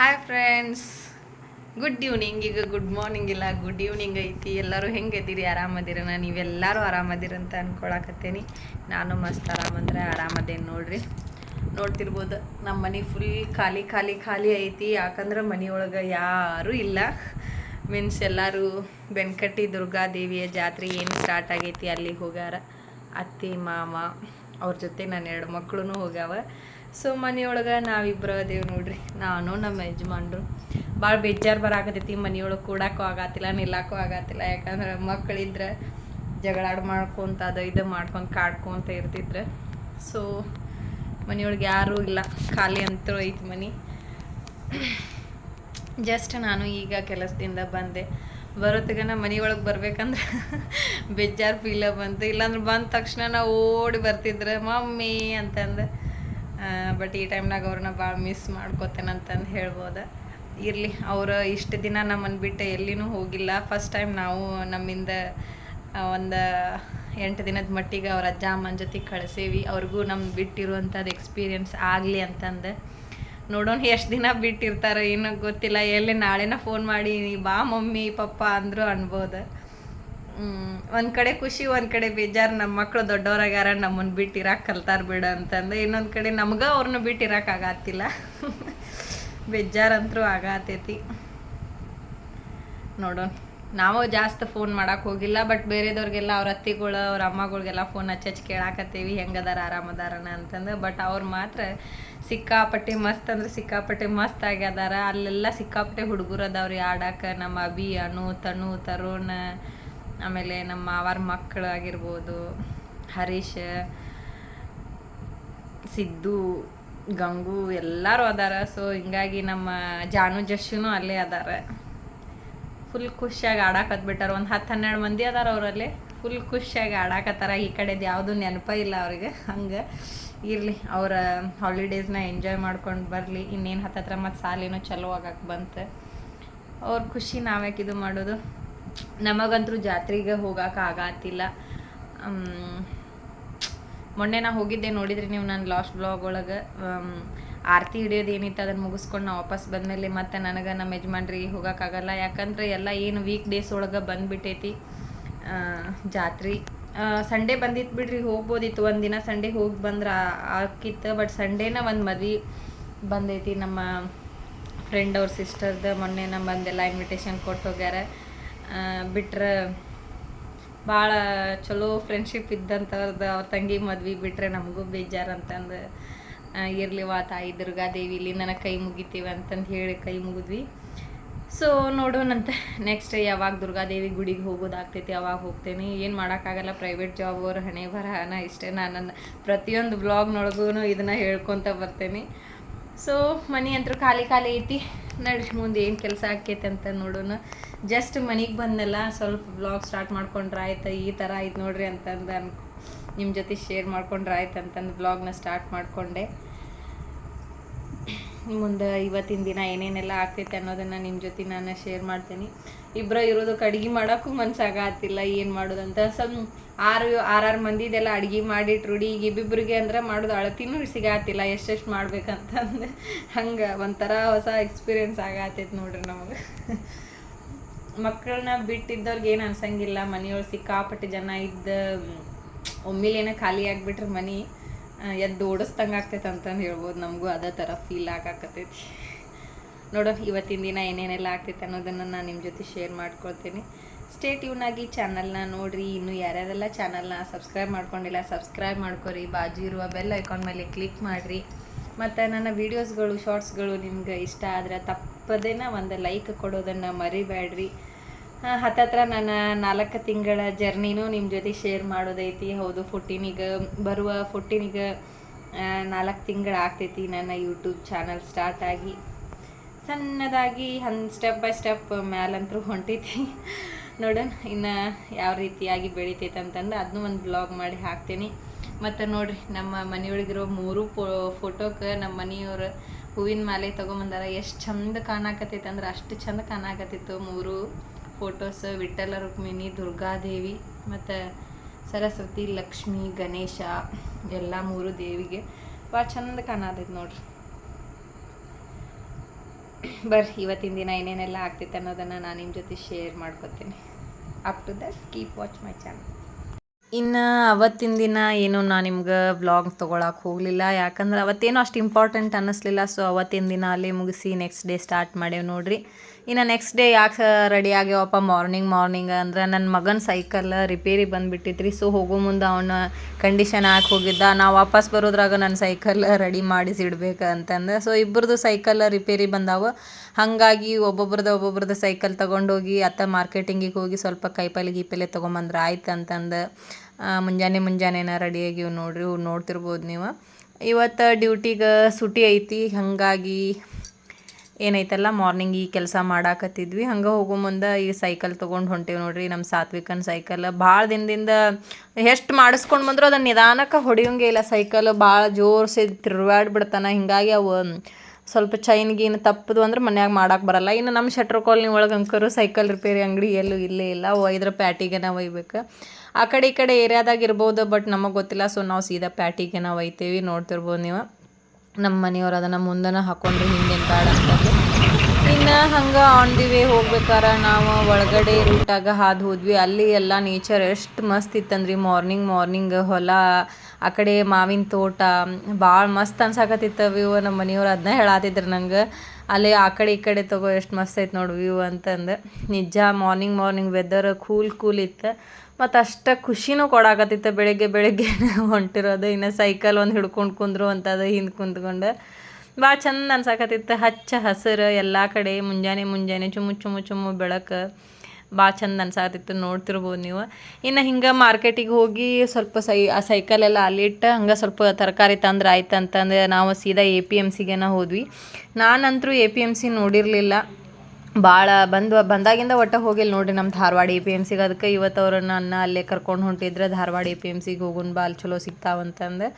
Hi friends good evening ಈಗ good morning ಇಲ್ಲ. Good evening ಐತಿ. ಎಲ್ಲರೂ ಹೆಂಗಿದ್ದೀರಿ ಆರಾಮದಿರನ ನೀವೆಲ್ಲರೂ ಆರಾಮದಿರ ಅಂತ ಅನ್ಕೊಳಕತ್ತೇನಿ. ನಾನು ಮಸ್ತ್ ಆರಾಮಂದ್ರೆ ಆರಾಮದೇನು ನೋಡ್ರಿ. ನೋಡ್ತಿರ್ಬೋದು ನಮ್ಮ ಮನೆ ಫುಲ್ ಖಾಲಿ ಖಾಲಿ ಖಾಲಿ ಐತಿ. ಯಾಕಂದ್ರೆ ಮನೆಯೊಳಗೆ ಯಾರೂ ಇಲ್ಲ. ಮೀನ್ಸ್ ಎಲ್ಲರೂ ಬೆನ್ಕಟ್ಟಿ ದುರ್ಗಾದೇವಿಯ ಜಾತ್ರೆ ಏನು ಸ್ಟಾರ್ಟ್ ಆಗೈತಿ ಅಲ್ಲಿಗೆ ಹೋಗ್ಯಾರ. ಅತ್ತೆ, ಮಾಮ, ಅವ್ರ ಜೊತೆ ನಾನು ಎರಡು ಮಕ್ಕಳು ಹೋಗ್ಯಾವ. ಸೊ ಮನೆಯೊಳಗೆ ನಾವಿಬ್ಬರು ಅದೇವು ನೋಡ್ರಿ. ನಾನು, ನಮ್ಮ ಯಜಮಾನ್ರು. ಭಾಳ ಬೇಜಾರು ಬರಾಕತೈತಿ ಮನೆಯೊಳಗೆ ಕೂಡಕ್ಕೂ ಆಗತ್ತಿಲ್ಲ, ನಿಲ್ಲಕ್ಕೂ ಆಗತ್ತಿಲ್ಲ. ಯಾಕಂದ್ರೆ ಮಕ್ಕಳಿದ್ರೆ ಜಗಳಾಡ್ ಮಾಡ್ಕೊತ ಅದು ಇದು ಮಾಡ್ಕೊಂಡು ಕಾಡ್ಕೊತ ಇರ್ತಿದ್ರು. ಸೊ ಮನೆಯೊಳಗೆ ಯಾರೂ ಇಲ್ಲ. ಖಾಲಿ ಅಂತೂ ಐತಿ ಮನೆ. ಜಸ್ಟ್ ನಾನು ಈಗ ಕೆಲಸದಿಂದ ಬಂದೆ. ಬರೋತ್ತಿಗೆ ಮನಿಯೊಳಗೆ ಮನೆಯೊಳಗೆ ಬರ್ಬೇಕಂದ್ರೆ ಬೇಜಾರು ಫೀಲ ಬಂತು. ಇಲ್ಲಾಂದ್ರೆ ಬಂದ ತಕ್ಷಣ ನಾವು ಓಡಿ ಬರ್ತಿದ್ರೆ, ಮಮ್ಮಿ ಅಂತಂದು. ಬಟ್ ಈ ಟೈಮ್ನಾಗ ಅವ್ರನ್ನ ಭಾಳ ಮಿಸ್ ಮಾಡ್ಕೋತೇನೆ ಅಂತಂದು ಹೇಳ್ಬೋದು. ಇರಲಿ, ಅವರು ಇಷ್ಟು ದಿನ ನಮ್ಮನ್ನು ಬಿಟ್ಟು ಎಲ್ಲಿನೂ ಹೋಗಿಲ್ಲ. ಫಸ್ಟ್ ಟೈಮ್ ನಾವು ನಮ್ಮಿಂದ ಒಂದು ಎಂಟು ದಿನದ ಮಟ್ಟಿಗೆ ಅವ್ರ ಅಜ್ಜ, ಅಮ್ಮನ ಜೊತೆ ಕಳಿಸೇವಿ. ಅವ್ರಿಗೂ ನಮ್ಮ ಬಿಟ್ಟಿರುವಂಥದ್ದು ಎಕ್ಸ್ಪೀರಿಯನ್ಸ್ ಆಗಲಿ ಅಂತಂದು. ನೋಡೋಣ ಎಷ್ಟು ದಿನ ಬಿಟ್ಟಿರ್ತಾರೆ ಏನೋ ಗೊತ್ತಿಲ್ಲ. ಎಲ್ಲಿ ನಾಳೆನ ಫೋನ್ ಮಾಡಿ, ಬಾ ಮಮ್ಮಿ, ಪಪ್ಪ ಅಂದರು ಅನ್ಬೋದು. ಒಂದು ಕಡೆ ಖುಷಿ, ಒಂದು ಕಡೆ ಬೇಜಾರು ನಮ್ಮ ಮಕ್ಕಳು ದೊಡ್ಡವ್ರಾಗ್ಯಾರ ನಮ್ಮನ್ನು ಬಿಟ್ಟಿರಾಕ ಕಲ್ತಾರ ಬಿಡ ಅಂತಂದು, ಇನ್ನೊಂದು ಕಡೆ ನಮ್ಗೆ ಅವ್ರನ್ನ ಬಿಟ್ಟಿರಕ್ಕೆ ಆಗತ್ತಿಲ್ಲ. ಬೇಜಾರಂತರೂ ಆಗತೈತಿ. ನೋಡೋಣ. ನಾವು ಜಾಸ್ತಿ ಫೋನ್ ಮಾಡಕ್ಕೆ ಹೋಗಿಲ್ಲ ಬಟ್ ಬೇರೆದವ್ರಿಗೆಲ್ಲ ಅವ್ರ ಅತ್ತಿಗಳು, ಅವ್ರ ಅಮ್ಮಗಳಿಗೆಲ್ಲ ಫೋನ್ ಹಚ್ಚಿ ಹಚ್ಚಿ ಕೇಳಾಕತ್ತೀವಿ, ಹೆಂಗದಾರ, ಆರಾಮದಾರನ ಅಂತಂದು ಬಟ್ ಅವ್ರು ಮಾತ್ರ ಸಿಕ್ಕಾಪಟ್ಟೆ ಮಸ್ತ್ ಅಂದ್ರೆ ಸಿಕ್ಕಾಪಟ್ಟೆ ಮಸ್ತ್ ಆಗ್ಯದಾರ. ಅಲ್ಲೆಲ್ಲ ಸಿಕ್ಕಾಪಟ್ಟೆ ಹುಡುಗರು ಅದಾವ್ರಿ ಆಡಕ್ಕೆ ನಮ್ಮ ಅಭಿ ಅನು ತನು ತರುಣ್ ಆಮೇಲೆ ನಮ್ಮ ಮಾವಾರ ಮಕ್ಕಳು ಆಗಿರ್ಬೋದು ಹರೀಶ್, ಸಿದ್ದು, ಗಂಗು ಎಲ್ಲರೂ ಅದಾರ. ಸೊ ಹಿಂಗಾಗಿ ನಮ್ಮ ಜಾನು ಜಶುನು ಅಲ್ಲೇ ಅದಾರ. ಫುಲ್ ಖುಷಿಯಾಗಿ ಆಡಾಕತ್ ಬಿಟ್ಟಾರ ಒಂದು ಹತ್ತು ಹನ್ನೆರಡು ಮಂದಿ ಅದಾರ ಅವರಲ್ಲಿ. ಫುಲ್ ಖುಷಿಯಾಗಿ ಆಡಾಕತ್ತಾರ ಈ ಕಡೆದು ಯಾವುದು ನೆನಪ ಇಲ್ಲ ಅವ್ರಿಗೆ. ಹಂಗೆ ಇರಲಿ, ಅವರ ಹಾಲಿಡೇಸ್ನ ಎಂಜಾಯ್ ಮಾಡ್ಕೊಂಡು ಬರಲಿ. ಇನ್ನೇನು ಹತ್ತತ್ರ ಮತ್ತು ಸಾಲಿನೂ ಚಲೋ ಆಗಕ್ಕೆ ಬಂತು. ಅವ್ರ ಖುಷಿ ನಾವ್ಯಾಕೆ ಇದು ಮಾಡೋದು? ನಮಗಂತೂ ಜಾತ್ರೆಗೆ ಹೋಗಕ್ಕೆ ಆಗತ್ತಿಲ್ಲ. ಮೊನ್ನೆ ನಾ ಹೋಗಿದ್ದೆ ನೋಡಿದ್ರಿ ನೀವು ನನ್ನ ಲಾಸ್ಟ್ ಬ್ಲಾಗ್ ಒಳಗೆ. ಆರತಿ ಹಿಡಿಯೋದು ಏನಿತ್ತು ಅದನ್ನು ಮುಗಿಸ್ಕೊಂಡು ನಾ ವಾಪಸ್ ಬಂದಮೇಲೆ ಮತ್ತೆ ನನಗೆ ನಮ್ಮ ಯಜಮಾನ್ರಿಗೆ ಹೋಗೋಕ್ಕಾಗಲ್ಲ ಯಾಕಂದ್ರೆ ಎಲ್ಲ ಏನು ವೀಕ್ ಡೇಸ್ ಒಳಗೆ ಬಂದುಬಿಟ್ಟೈತಿ ಜಾತ್ರೆ. ಸಂಡೇ ಬಂದಿತ್ತು ಬಿಡ್ರಿ, ಹೋಗ್ಬೋದಿತ್ತು. ಒಂದು ದಿನ ಸಂಡೇ ಹೋಗಿ ಬಂದ್ರೆ ಆಕಿತ್ತು ಬಟ್ ಸಂಡೇನ ಒಂದು ಮದ್ವೆ ಬಂದೈತಿ ನಮ್ಮ ಫ್ರೆಂಡ್ ಅವ್ರ ಸಿಸ್ಟರ್ದು ಮೊನ್ನೆ ನಮ್ಮ ಬಂದೆಲ್ಲ ಇನ್ವಿಟೇಷನ್ ಕೊಟ್ಟು ಹೋಗ್ಯಾರ. ಬಿಟ್ರೆ ಭಾಳ ಚಲೋ ಫ್ರೆಂಡ್ಶಿಪ್ ಇದ್ದಂಥವ್ರದ್ದು ಅವ್ರ ತಂಗಿ ಮದ್ವೆ ಬಿಟ್ಟರೆ ನಮಗೂ ಬೇಜಾರು ಅಂತಂದು ಇರ್ಲಿವ ತಾಯಿ ಇಲ್ಲಿ ನನಗೆ ಕೈ ಮುಗಿತೀವಿ ಅಂತಂದು ಹೇಳಿ ಕೈ ಮುಗಿದ್ವಿ. ಸೊ ನೋಡೋಣಂತೆ ನೆಕ್ಸ್ಟ್ ಯಾವಾಗ ದುರ್ಗಾದೇವಿ ಗುಡಿಗೆ ಹೋಗೋದಾಗ್ತೈತಿ ಅವಾಗ ಹೋಗ್ತೇನೆ. ಏನು ಮಾಡೋಕ್ಕಾಗಲ್ಲ ಪ್ರೈವೇಟ್ ಜಾಬ್ ಅವ್ರ ಹಣೆ ಬರಹನ ಇಷ್ಟೇ. ನಾನು ಪ್ರತಿಯೊಂದು ಬ್ಲಾಗ್ನೊಳಗೂ ಇದನ್ನು ಹೇಳ್ಕೊತ ಬರ್ತೇನೆ. ಸೊ ಮನೆ ಅಂತೂ ಖಾಲಿ ಖಾಲಿ ಐತಿ. ನಡ್ರಿ ಮುಂದೆ ಏನು ಕೆಲಸ ಆಕೈತೆ ಅಂತ ನೋಡೋಣ ಜಸ್ಟ್ ಮನೆಗೆ ಬಂದೆಲ್ಲ ಸ್ವಲ್ಪ ಬ್ಲಾಗ್ ಸ್ಟಾರ್ಟ್ ಮಾಡ್ಕೊಂಡ್ರೆ ಆಯ್ತು, ಈ ಥರ ಆಯ್ತು ನೋಡ್ರಿ ಅಂತಂದು ಅನ್ ನಿಮ್ಮ ಜೊತೆ ಶೇರ್ ಮಾಡ್ಕೊಂಡ್ರೆ ಆಯ್ತು ಅಂತಂದು ಬ್ಲಾಗ್ನ ಸ್ಟಾರ್ಟ್ ಮಾಡಿಕೊಂಡೆ. ಮುಂದೆ ಇವತ್ತಿನ ದಿನ ಏನೇನೆಲ್ಲ ಆಗ್ತೈತೆ ಅನ್ನೋದನ್ನು ನಿಮ್ಮ ಜೊತೆ ನಾನು ಶೇರ್ ಮಾಡ್ತೀನಿ. ಇಬ್ಬರು ಇರೋದಕ್ಕೆ ಅಡುಗೆ ಮಾಡೋಕ್ಕೂ ಮನ್ಸಾಗತ್ತಿಲ್ಲ ಏನು ಮಾಡೋದಂತ ಸ್ವಲ್ಪ ಆರು ಆರಾರು ಮಂದಿದೆಲ್ಲ ಅಡುಗೆ ಮಾಡಿಟ್ಟು ರೂಢಿ, ಈಗ ಇಬ್ಬಿಬ್ರಿಗೆ ಅಂದ್ರೆ ಮಾಡೋದು ಅಳತಿನೂ ಸಿಗಾತಿಲ್ಲ ಎಷ್ಟೆಷ್ಟು ಮಾಡ್ಬೇಕಂತಂದು ಹಂಗೆ ಒಂಥರ ಹೊಸ ಎಕ್ಸ್ಪೀರಿಯನ್ಸ್ ಆಗತ್ತೈತೆ ನೋಡ್ರಿ ನಮಗೆ. ಮಕ್ಕಳನ್ನ ಬಿಟ್ಟಿದ್ದವ್ರಿಗೆ ಏನು ಅನ್ಸಂಗಿಲ್ಲ ಮನೆಯೊಳಗೆ ಸಿಕ್ಕಾಪಟ್ಟೆ ಜನ ಇದ್ದ ಒಮ್ಮಿಲೇನ ಖಾಲಿ ಆಗಿಬಿಟ್ರೆ ಮನೆ. ಎದ್ದು ಓಡಿಸ್ದಂಗೆ ಆಗ್ತೈತೆ ಅಂತಂದು ಹೇಳ್ಬೋದು. ನಮಗೂ ಅದೇ ಥರ ಫೀಲ್ ಆಗಾಕತ್ತೈತಿ. ನೋಡೋ, ಇವತ್ತಿನ ದಿನ ಏನೇನೆಲ್ಲ ಆಗ್ತೈತೆ ಅನ್ನೋದನ್ನು ನಾನು ನಿಮ್ಮ ಜೊತೆ ಶೇರ್ ಮಾಡ್ಕೊಳ್ತೀನಿ. ಸ್ಟೇ ಟ್ಯೂನಾಗಿ ಚಾನಲ್ನ ನೋಡಿರಿ. ಇನ್ನು ಯಾರ್ಯಾರೆಲ್ಲ ಚಾನಲ್ನ ಸಬ್ಸ್ಕ್ರೈಬ್ ಮಾಡ್ಕೊಂಡಿಲ್ಲ ಸಬ್ಸ್ಕ್ರೈಬ್ ಮಾಡ್ಕೊರಿ. ಬಾಜು ಇರುವ ಬೆಲ್ ಐಕಾನ್ ಮೇಲೆ ಕ್ಲಿಕ್ ಮಾಡಿರಿ. ಮತ್ತು ನನ್ನ ವೀಡಿಯೋಸ್ಗಳು ಶಾರ್ಟ್ಸ್ಗಳು ನಿಮ್ಗೆ ಇಷ್ಟ ಆದರೆ ತಪ್ಪದೇನ ಒಂದು ಲೈಕ್ ಕೊಡೋದನ್ನು ಮರಿಬೇಡ್ರಿ. ಹತ್ತತ್ರ ನನ್ನ ನಾಲ್ಕು ತಿಂಗಳ ಜರ್ನಿನೂ ನಿಮ್ಮ ಜೊತೆ ಶೇರ್ ಮಾಡೋದೈತಿ. ಹೌದು, ಫೋರ್ಟೀನಿಗೆ ಬರುವ ಫೋರ್ಟೀನಿಗೆ ನಾಲ್ಕು ತಿಂಗಳು ಆಗ್ತೈತಿ ನನ್ನ ಯೂಟ್ಯೂಬ್ ಚಾನಲ್ ಸ್ಟಾರ್ಟ್ ಆಗಿ. ಸಣ್ಣದಾಗಿ ಹನ್ ಸ್ಟೆಪ್ ಬೈ ಸ್ಟೆಪ್ ಮ್ಯಾಲಂತರೂ ಹೊಂಟೈತಿ. ನೋಡೋಣ, ಇನ್ನು ಯಾವ ರೀತಿಯಾಗಿ ಬೆಳಿತೈತೆ ಅಂತಂದು ಅದನ್ನೂ ಒಂದು ಬ್ಲಾಗ್ ಮಾಡಿ ಹಾಕ್ತೀನಿ. ಮತ್ತು ನೋಡಿರಿ, ನಮ್ಮ ಮನೆಯೊಳಗಿರೋ ಮೂರು ಫೋ ಫೋಟೋಕ್ಕೆ ನಮ್ಮ ಮನೆಯವ್ರು ಹೂವಿನ ಮಾಲೆ ತೊಗೊಂಬಂದಾರ. ಎಷ್ಟು ಚಂದ ಕಾಣಾಕತ್ತೈತೆ ಅಂದ್ರೆ ಅಷ್ಟು ಚಂದ ಕಾಣಾಕತ್ತಿತ್ತು ಮೂರು. ಫೋಟೋಸ್ ವಿಠ್ಠಲ ರುಕ್ಮಿಣಿ ದುರ್ಗಾದೇವಿ ಮತ್ತು ಸರಸ್ವತಿ ಲಕ್ಷ್ಮಿ ಗಣೇಶ ಎಲ್ಲ ಮೂರು ದೇವಿಗೆ ಭಾಳ ಚಂದ ಕಾಣತೈತೆ ನೋಡ್ರಿ. ಬರ್ರಿ, ಇವತ್ತಿನ ದಿನ ಏನೇನೆಲ್ಲ ಆಗ್ತೈತೆ ಅನ್ನೋದನ್ನು ನಾನು ನಿಮ್ಮ ಜೊತೆ ಶೇರ್ ಮಾಡ್ಕೊತೀನಿ. Up to that keep watch my channel ಇನ್ನು ಅವತ್ತಿನ ದಿನ ಏನು ನಾನು ನಿಮ್ಗೆ ಬ್ಲಾಗ್ ತೊಗೊಳಕ್ಕೆ ಹೋಗಲಿಲ್ಲ. ಯಾಕಂದ್ರೆ ಅವತ್ತೇನು ಅಷ್ಟು ಇಂಪಾರ್ಟೆಂಟ್ ಅನ್ನಿಸ್ಲಿಲ್ಲ. ಸೊ ಅವತ್ತಿನ ದಿನ ಅಲ್ಲಿ ಮುಗಿಸಿ ನೆಕ್ಸ್ಟ್ ಡೇ ಸ್ಟಾರ್ಟ್ ಮಾಡೇವು ನೋಡ್ರಿ. ಇನ್ನು ನೆಕ್ಸ್ಟ್ ಡೇ ಯಾಕೆ ರೆಡಿ ಆಗ್ಯಾವಪ್ಪ ಮಾರ್ನಿಂಗ್ ಮಾರ್ನಿಂಗ್ ಅಂದ್ರೆ ನನ್ನ ಮಗನ ಸೈಕಲ್ ರಿಪೇರಿ ಬಂದುಬಿಟ್ಟಿದ್ರಿ ಸೊ ಹೋಗೋ ಮುಂದೆ ಅವನ ಕಂಡೀಷನ್ ಹಾಕಿ ಹೋಗಿದ್ದ. ನಾವು ವಾಪಸ್ ಬರೋದ್ರಾಗ ನನ್ನ ಸೈಕಲ್ ರೆಡಿ ಮಾಡಿಸಿ ಇಡ್ಬೇಕು ಅಂತಂದು ಸೊ ಇಬ್ಬರದು ಸೈಕಲ್ ರಿಪೇರಿ ಬಂದಾವ. ಹಾಗಾಗಿ ಒಬ್ಬೊಬ್ರದ್ದು ಒಬ್ಬೊಬ್ರದ್ದು ಸೈಕಲ್ ತೊಗೊಂಡೋಗಿ ಅತ್ತ ಮಾರ್ಕೆಟಿಂಗಿಗೆ ಹೋಗಿ ಸ್ವಲ್ಪ ಕೈಪಲ್ಲೆ ಗೀಪಲ್ಲೆ ತೊಗೊಂಬಂದ್ರೆ ಆಯ್ತು ಅಂತಂದು. ಮುಂಜಾನೆ ಮುಂಜಾನೆನ ರೆಡಿಯಾಗಿವು ನೋಡ್ರಿ ನೋಡ್ತಿರ್ಬೋದು ನೀವು. ಇವತ್ತು ಡ್ಯೂಟಿಗೆ ಸುಟಿ ಐತಿ. ಹಾಗಾಗಿ ಏನೈತಲ್ಲ ಮಾರ್ನಿಂಗ್ ಈ ಕೆಲಸ ಮಾಡಾಕತ್ತಿದ್ವಿ. ಹಂಗೆ ಹೋಗೋ ಮುಂದೆ ಈ ಸೈಕಲ್ ತೊಗೊಂಡು ಹೊಂಟೇವಿ ನೋಡ್ರಿ ನಮ್ಮ ಸಾತ್ವಿಕನ ಸೈಕಲ್ ಭಾಳ ದಿನದಿಂದ ಎಷ್ಟು ಮಾಡಿಸ್ಕೊಂಡು ಬಂದರೂ ಅದನ್ನು ನಿಧಾನಕ್ಕೆ ಹೊಡಿಯೋಂಗೆ ಇಲ್ಲ ಸೈಕಲ್ ಭಾಳ ಜೋರ್ಸಿ ತಿರುಗಾಡ್ಬಿಡ್ತಾನೆ ಹಿಂಗಾಗಿ ಅವು ಸ್ವಲ್ಪ ಚೈನ್ ಗೀನ್ ತಪ್ಪದು ಅಂದ್ರೆ ಮನ್ಯಾಗ ಮಾಡಕ್ಕೆ ಬರಲ್ಲ. ಇನ್ನು ನಮ್ಮ ಶೆಟ್ರ್ ಕಾಲನಿ ಒಳಗೆ ಅಂಕರು ಸೈಕಲ್ ರಿಪೇರಿ ಅಂಗಡಿ ಎಲ್ಲೂ ಇಲ್ಲೇ ಇಲ್ಲ. ಒಯ್ದ್ರೆ ಪ್ಯಾಟಿಗೆ ನಾವು ಒಯ್ಬೇಕು. ಆ ಕಡೆ ಈ ಕಡೆ ಏರಿಯಾದಾಗ ಇರ್ಬೋದು ಬಟ್ ನಮಗೆ ಗೊತ್ತಿಲ್ಲ. ಸೊ ನಾವು ಸೀದಾ ಪ್ಯಾಟಿಗೆ ನಾವು ಒಯ್ತೇವಿ. ನೋಡ್ತಿರ್ಬೋದು ನೀವು. ನಮ್ಮ ಮನೆಯವ್ರು ಅದನ್ನು ಮುಂದನ ಹಾಕೊಂಡ್ರು ಹಿಂದೇನು ಬೇಡ ಅಂತಂದು ಇನ್ನು ಹಂಗೆ ಆನ್ ದಿ ವೇ ಹೋಗ್ಬೇಕಾರೆ, ನಾವು ಒಳಗಡೆ ರೂಟಾಗ ಹಾದು ಹೋದ್ವಿ. ಅಲ್ಲಿ ಎಲ್ಲ ನೇಚರ್ ಎಷ್ಟು ಮಸ್ತ್ ಇತ್ತಂದ್ರಿ. ಮಾರ್ನಿಂಗ್ ಮಾರ್ನಿಂಗ್ ಹೊಲ, ಆ ಕಡೆ ಮಾವಿನ ತೋಟ ಭಾಳ ಮಸ್ತ್ ಅನ್ಸಾಕತ್ತಿತ್ತು ವ್ಯೂ ನಮ್ಮ ಮನೆಯವ್ರು ಅದನ್ನ ಹೇಳತ್ತಿದ್ರು ನಂಗೆ. ಅಲ್ಲಿ ಆ ಕಡೆ ಈ ಕಡೆ ತಗೋ ಎಷ್ಟು ಮಸ್ತ್ ಐತೆ ನೋಡಿ ವ್ಯೂ ಅಂತಂದು. ನಿಜ morning morning weather cool cool ಇತ್ತು. ಮತ್ತು ಅಷ್ಟು ಖುಷಿನೂ ಕೊಡಾಕತ್ತಿತ್ತು ಬೆಳಗ್ಗೆ ಬೆಳಗ್ಗೆ ಹೊಂಟಿರೋದು. ಇನ್ನು ಸೈಕಲ್ ಒಂದು ಹಿಡ್ಕೊಂಡು ಕುಂದ್ರು ಅಂತದ ಹಿಂದೆ ಕುಂತ್ಕೊಂಡು. ಭಾಳ ಚಂದ ಅನ್ಸಾಕತ್ತಿತ್ತು. ಹಚ್ಚ ಹಸಿರು ಎಲ್ಲ ಕಡೆ, ಮುಂಜಾನೆ ಮುಂಜಾನೆ ಚುಮ್ಮು ಚುಮ್ಮು ಚುಮ್ಮು ಬೆಳಕು. ಭಾಳ ಚಂದ ಅನ್ಸಾಕತ್ತಿತ್ತು. ನೋಡ್ತಿರ್ಬೋದು ನೀವು. ಇನ್ನು ಹಿಂಗೆ ಮಾರ್ಕೆಟಿಗೆ ಹೋಗಿ ಸ್ವಲ್ಪ ಸೈ, ಆ ಸೈಕಲ್ ಎಲ್ಲ ಅಲ್ಲಿಟ್ಟು ಹಂಗೆ ಸ್ವಲ್ಪ ತರಕಾರಿ ತಂದ್ರೆ ಆಯ್ತು ಅಂತಂದ್ರೆ ನಾವು ಸೀದಾ ಎ ಪಿ ಎಂ ಸಿಗೆನ ಹೋದ್ವಿ. ನಾನಂತರೂ ಎ ಪಿ ಎಂ ಸಿ ನೋಡಿರಲಿಲ್ಲ. ಭಾಳ ಬಂದು ಬಂದಾಗಿಂದ ಒಟ್ಟು ಹೋಗಿಲ್ಲ ನೋಡ್ರಿ ನಮ್ಮ ಧಾರವಾಡ ಎ ಪಿ ಎಂ ಸಿಗೆ ಅದಕ್ಕೆ ಇವತ್ತು ಅವ್ರನ್ನ ಅನ್ನ ಅಲ್ಲೇ ಕರ್ಕೊಂಡು ಹೊಂಟಿದ್ರೆ ಧಾರವಾಡ ಎ ಪಿ ಎಂ ಸಿಗೆ ಹೋಗುನ್ ಅಲ್ಲಿ ಚಲೋ ಸಿಗ್ತಾವಂತಂದು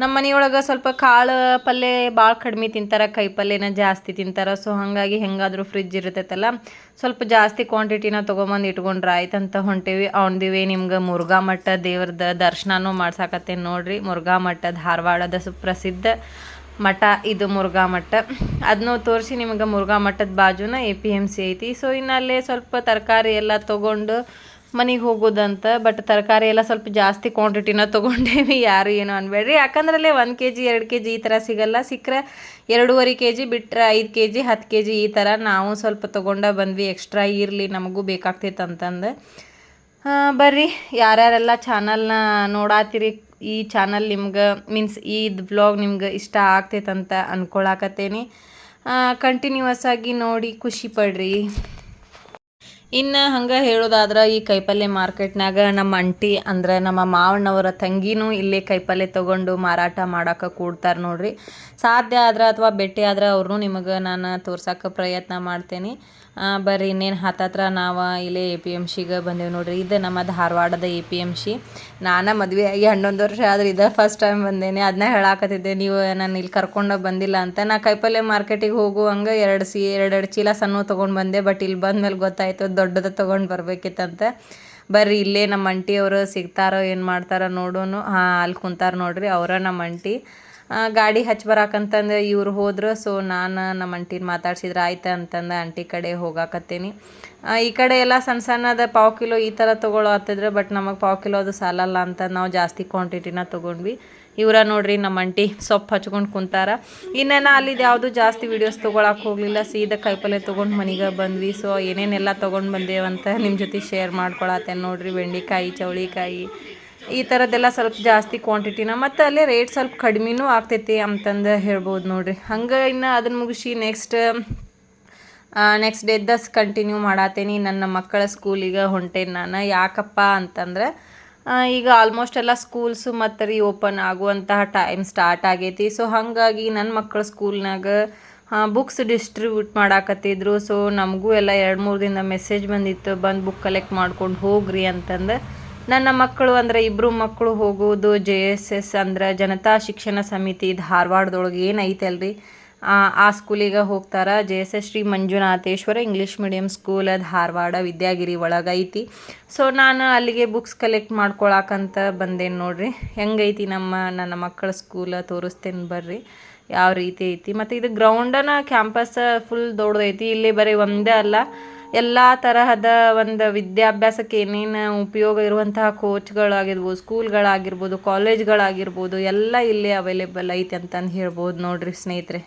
ನಮ್ಮ ಮನೆಯೊಳಗೆ ಸ್ವಲ್ಪ ಕಾಳು ಪಲ್ಯ ಭಾಳ ಕಡಿಮೆ ತಿಂತಾರೆ, ಕೈ ಪಲ್ಯನ ಜಾಸ್ತಿ ತಿಂತಾರೆ. ಸೊ ಹಾಗಾಗಿ ಹೆಂಗಾದರೂ ಫ್ರಿಜ್ ಇರ್ತೈತಲ್ಲ, ಸ್ವಲ್ಪ ಜಾಸ್ತಿ ಕ್ವಾಂಟಿಟಿನ ತೊಗೊಂಬಂದು ಇಟ್ಕೊಂಡ್ರೆ ಆಯ್ತಂತ ಹೊಂಟೇವಿ. ಆನ್ ದಿ ನಿಮ್ಗೆ ಮುರುಘಾ ಮಠ ದೇವ್ರದ ದರ್ಶನನೂ ಮಾಡ್ಸಾಕತ್ತೇನೆ ನೋಡ್ರಿ. ಮುರುಘಾ ಮಠ ಧಾರವಾಡದ ಸುಪ್ರಸಿದ್ಧ ಮಠ, ಇದು ಮುರುಘಾ ಮಠ. ಅದನ್ನೂ ತೋರಿಸಿ ನಿಮಗೆ ಮುರುಘಾ ಮಠದ ಬಾಜುನ ಎ ಪಿ ಎಂ ಸಿ ಐತಿ. ಸೊ ಇನ್ನು ಅಲ್ಲೇ ಸ್ವಲ್ಪ ತರಕಾರಿ ಎಲ್ಲ ತೊಗೊಂಡು ಮನೆಗೆ ಹೋಗೋದಂತ ಬಟ್ ತರಕಾರಿ ಎಲ್ಲ ಸ್ವಲ್ಪ ಜಾಸ್ತಿ ಕ್ವಾಂಟಿಟಿನ ತೊಗೊಂಡೇವಿ, ಯಾರು ಏನು ಅನ್ಬೇಡ್ರಿ. ಯಾಕಂದ್ರೆ ಅಲ್ಲೇ ಒಂದು ಕೆ ಜಿ ಎರಡು ಕೆ ಜಿ ಈ ಥರ ಸಿಗಲ್ಲ. ಸಿಕ್ಕರೆ ಎರಡೂವರೆ ಕೆ ಜಿ ಬಿಟ್ಟರೆ ಐದು ಕೆ ಜಿ ಹತ್ತು ಕೆ ಜಿ ಈ ಥರ ನಾವು ಸ್ವಲ್ಪ ತೊಗೊಂಡ ಬಂದ್ವಿ. ಎಕ್ಸ್ಟ್ರಾ ಇರಲಿ, ನಮಗೂ ಬೇಕಾಗ್ತೈತೆ ಅಂತಂದು ಬರ್ರಿ. ಯಾರ್ಯಾರೆಲ್ಲ ಚಾನಲ್ನ ನೋಡಾತಿರಿ ಈ ಚಾನಲ್ ನಿಮ್ಗೆ ಮೀನ್ಸ್ ಈ ವ್ಲಾಗ್ ನಿಮ್ಗೆ ಇಷ್ಟ ಆಗ್ತೈತಂತ ಅಂದ್ಕೊಳಕತ್ತೇನೆ ಕಂಟಿನ್ಯೂಸ್ ಆಗಿ ನೋಡಿ ಖುಷಿ ಪಡ್ರಿ. ಇನ್ನು ಹಂಗೆ ಹೇಳೋದಾದ್ರೆ ಈ ಕೈಪಲ್ಯ ಮಾರ್ಕೆಟ್ನಾಗ ನಮ್ಮ ಅಂಟಿ ಅಂದ್ರೆ ನಮ್ಮ ಮಾವಣ್ಣವರ ತಂಗಿನೂ ಇಲ್ಲೇ ಕೈಪಲ್ಯ ತೊಗೊಂಡು ಮಾರಾಟ ಮಾಡಕ್ಕೆ ಕೂಡ್ತಾರೆ ನೋಡ್ರಿ. ಸಾಧ್ಯ ಆದ್ರೆ ಅಥವಾ ಭೇಟಿ ಆದ್ರೆ ಅವ್ರನ್ನೂ ನಿಮಗೆ ನಾನು ತೋರ್ಸೋಕೆ ಪ್ರಯತ್ನ ಮಾಡ್ತೇನೆ. ಬರ್ರಿ, ಇನ್ನೇನು ಹತ್ತತ್ರ ನಾವು ಇಲ್ಲೇ ಎ ಪಿ ಎಂ ಶಿಗೆ ಬಂದೇವು ನೋಡ್ರಿ. ಇದು ನಮ್ಮ ಧಾರವಾಡದ ಎ ಪಿ ಎಂ ಶಿ ನಾನು ಮದುವೆ ಆಗಿ ಹನ್ನೊಂದು ವರ್ಷ ಆದ್ರೆ ಇದು ಫಸ್ಟ್ ಟೈಮ್ ಬಂದೇನೆ. ಅದನ್ನ ಹೇಳಾಕತ್ತಿದ್ದೆ, ನೀವು ನಾನು ಇಲ್ಲಿ ಕರ್ಕೊಂಡು ಬಂದಿಲ್ಲ ಅಂತ. ನಾ ಕೈಪಲ್ಯ ಮಾರ್ಕೆಟಿಗೆ ಹೋಗುವಂಗೆ ಎರಡು ಸಿ ಎರಡೆರಡು ಚೀಲ ಸಣ್ಣ ತೊಗೊಂಡು ಬಂದೆ ಬಟ್ ಇಲ್ಲಿ ಬಂದ್ಮೇಲೆ ಗೊತ್ತಾಯ್ತು ದೊಡ್ಡದು ತೊಗೊಂಡು ಬರ್ಬೇಕಿತ್ತಂತ. ಬರ್ರಿ, ಇಲ್ಲೇ ನಮ್ಮ ಅಂಟಿಯವರು ಸಿಗ್ತಾರೋ, ಏನು ಮಾಡ್ತಾರೋ ನೋಡೋನು. ಹಾಂ, ಅಲ್ಲಿ ಕುಂತಾರೆ ನೋಡ್ರಿ, ಅವರ ನಮ್ಮ ಅಂಟಿ ಗಾಡಿ ಹಚ್ಚಿ ಬರಾಕಂತಂದು ಇವ್ರು ಹೋದ್ರು. ಸೊ ನಾನು ನಮ್ಮ ಅಂಟಿನ ಮಾತಾಡ್ಸಿದ್ರೆ, ಆಯ್ತು ಅಂತಂದು ಅಂಟಿ ಕಡೆ ಹೋಗಾಕತ್ತೇನಿ. ಈ ಕಡೆ ಎಲ್ಲ ಸಣ್ಣ ಸಣ್ಣದ ಪಾವು ಕಿಲೋ ಈ ಥರ ತೊಗೊಳೋ ಹತ್ತಿದ್ರೆ ಬಟ್ ನಮಗೆ ಪಾವು ಕಿಲೋ ಅದು ಸಾಲಲ್ಲ ಅಂತ ನಾವು ಜಾಸ್ತಿ ಕ್ವಾಂಟಿಟಿನ ತೊಗೊಂಡ್ವಿ. ಇವರ ನೋಡ್ರಿ ನಮ್ಮ ಅಂಟಿ ಸೊಪ್ಪು ಹಚ್ಕೊಂಡು ಕುಂತಾರ. ಇನ್ನೇನ ಅಲ್ಲಿದ್ದು ಯಾವುದು ಜಾಸ್ತಿ ವೀಡಿಯೋಸ್ ತೊಗೊಳಕ್ಕೆ ಹೋಗಲಿಲ್ಲ, ಸೀದಾ ಕಾಯಿಪಲ್ಲೆ ತೊಗೊಂಡು ಮನೆಗೆ ಬಂದ್ವಿ. ಸೊ ಏನೇನೆಲ್ಲ ತೊಗೊಂಡು ಬಂದೇವಂತ ನಿಮ್ಮ ಜೊತೆ ಶೇರ್ ಮಾಡ್ಕೊಳತ್ತೇನೆ ನೋಡ್ರಿ. ಬೆಂಡೆಕಾಯಿ ಚೌಳಿಕಾಯಿ ಈ ಥರದ್ದೆಲ್ಲ ಸ್ವಲ್ಪ ಜಾಸ್ತಿ ಕ್ವಾಂಟಿಟಿನ ಮತ್ತು ಅಲ್ಲೇ ರೇಟ್ ಸ್ವಲ್ಪ ಕಡಿಮೆನೂ ಆಗ್ತೈತಿ ಅಂತಂದು ಹೇಳ್ಬೋದು ನೋಡಿರಿ. ಹಂಗೆ ಇನ್ನು ಅದನ್ನು ಮುಗಿಸಿ next next day this continue ಮಾಡತ್ತೇನಿ ನನ್ನ ಮಕ್ಕಳ ಸ್ಕೂಲಿಗೆ ಹೊಂಟೇನಿ ನಾನು. ಯಾಕಪ್ಪ ಅಂತಂದ್ರೆ ಈಗ ಆಲ್ಮೋಸ್ಟ್ ಎಲ್ಲ ಸ್ಕೂಲ್ಸು ಮತ್ತು ರೀ ಓಪನ್ ಆಗುವಂತಹ ಟೈಮ್ ಸ್ಟಾರ್ಟ್ ಆಗೈತಿ. ಸೊ ಹಾಗಾಗಿ ನನ್ನ ಮಕ್ಕಳ ಸ್ಕೂಲ್ನಾಗ ಬುಕ್ಸ್ ಡಿಸ್ಟ್ರಿಬ್ಯೂಟ್ ಮಾಡಾಕತ್ತಿದ್ರು. ಸೊ ನಮಗೂ ಎಲ್ಲ ಎರಡು ಮೂರು ದಿನ ಮೆಸೇಜ್ ಬಂದಿತ್ತು, ಬಂದು ಬುಕ್ ಕಲೆಕ್ಟ್ ಮಾಡ್ಕೊಂಡು ಹೋಗ್ರಿ ಅಂತಂದು. ನನ್ನ ಮಕ್ಕಳು ಅಂದರೆ ಇಬ್ಬರು ಮಕ್ಕಳು ಹೋಗೋದು ಜೆ ಎಸ್ ಎಸ್ ಅಂದ್ರೆ ಜನತಾ ಶಿಕ್ಷಣ ಸಮಿತಿ ಧಾರವಾಡದೊಳಗೆ ಏನೈತೆ ಅಲ್ರಿ? ಆ ಸ್ಕೂಲಿಗೆ ಹೋಗ್ತಾರ. J S S Shri Manjunatheshwara English medium school Dharwad Vidyagiri ಒಳಗೈತಿ so ನಾನು ಅಲ್ಲಿಗೆ ಬುಕ್ಸ್ ಕಲೆಕ್ಟ್ ಮಾಡ್ಕೊಳಕಂತ ಬಂದೇನು ನೋಡ್ರಿ. ಹೆಂಗೈತಿ ನಮ್ಮ, ನನ್ನ ಮಕ್ಕಳ ಸ್ಕೂಲ ತೋರಿಸ್ತೇನೆ ಬರ್ರಿ. ಯಾವ ರೀತಿ ಐತಿ. ಮತ್ತು ಇದು ಗ್ರೌಂಡನ ಕ್ಯಾಂಪಸ್ ಫುಲ್ ದೊಡ್ಡದೈತಿ. ಇಲ್ಲಿ ಬರೀ ಒಂದೇ ಅಲ್ಲ. ಎಲ್ಲ ತರಹದ ಒಂದು ವಿದ್ಯಾಭ್ಯಾಸಕ್ಕೆ ಏನೇನು ಉಪಯೋಗ ಇರುವಂತಹ ಕೋಚ್ಗಳಾಗಿರ್ಬೋದು ಸ್ಕೂಲ್ಗಳಾಗಿರ್ಬೋದು ಕಾಲೇಜ್ಗಳಾಗಿರ್ಬೋದು ಎಲ್ಲ ಇಲ್ಲಿ ಅವೈಲೇಬಲ್ ಐತೆ ಅಂತಂದು ಹೇಳ್ಬೋದು ನೋಡ್ರಿ ಸ್ನೇಹಿತರೆ.